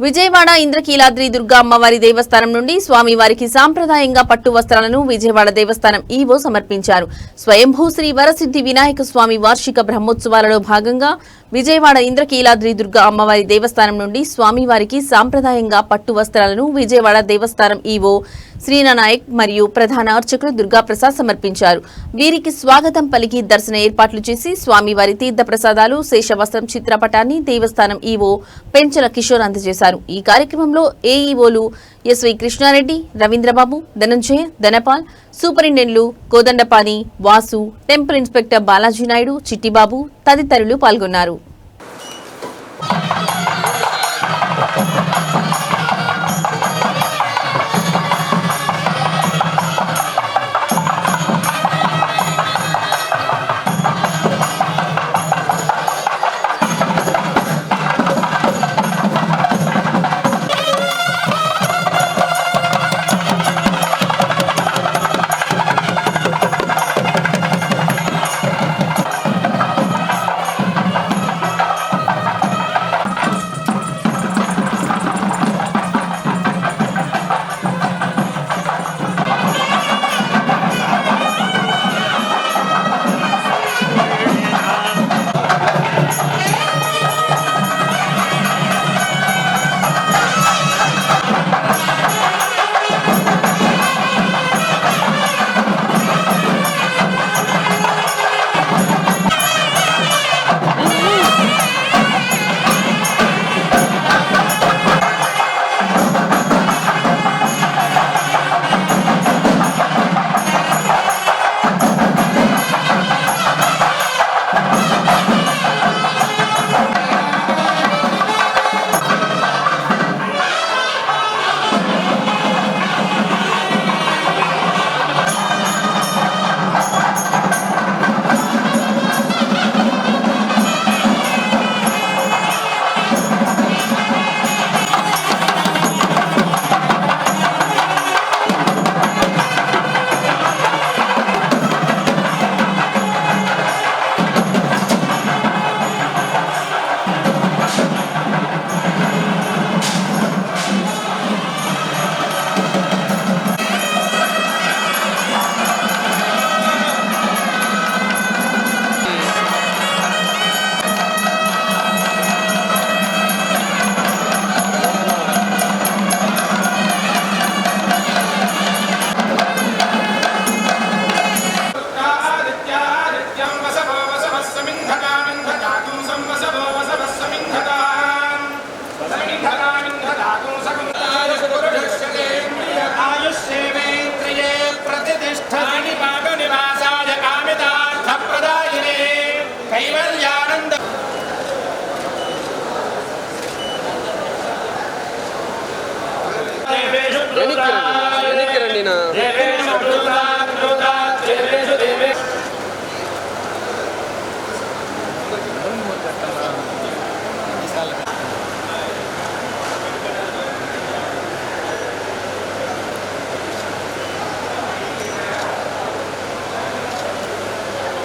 విజయవాడ ఇంద్రకీలాద్రి దుర్గా అమ్మవారి దేవస్థానం నుండి స్వామివారికి సాంప్రదాయంగా పట్టు వస్త్రాలను విజయవాడ దేవస్థానం ఈవో సమర్పించారు. స్వయంభూ శ్రీ వరసిద్ధి వినాయక స్వామి వార్షిక బ్రహ్మోత్సవాలలో భాగంగా విజయవాడ ఇంద్రకీలాద్రి దుర్గా అమ్మవారి దేవస్థానం నుండి స్వామివారికి సాంప్రదాయంగా పట్టు వస్త్రాలను విజయవాడ దేవస్థానం ఈవో శ్రీనానాయక్ మరియు ప్రధాన అర్చకులు దుర్గాప్రసాద్ సమర్పించారు. వీరికి స్వాగతం పలికి దర్శన ఏర్పాట్లు చేసి స్వామివారి తీర్థ ప్రసాదాలు శేషవస్త్రం చిత్రపటాన్ని దేవస్థానం ఈవో పెంచల కిషోర్ అందజేశారు. ఈ కార్యక్రమంలో ఏఈఓలు ఎస్వై కృష్ణారెడ్డి రవీంద్రబాబు ధనంజయ ధనపాల్ సూపరింటెండెంట్లు కోదండపాని వాసు టెంపుల్ ఇన్స్పెక్టర్ బాలాజీ నాయుడు చిట్టిబాబు తదితరులు పాల్గొన్నారు. ಇಲ್ಲಿನ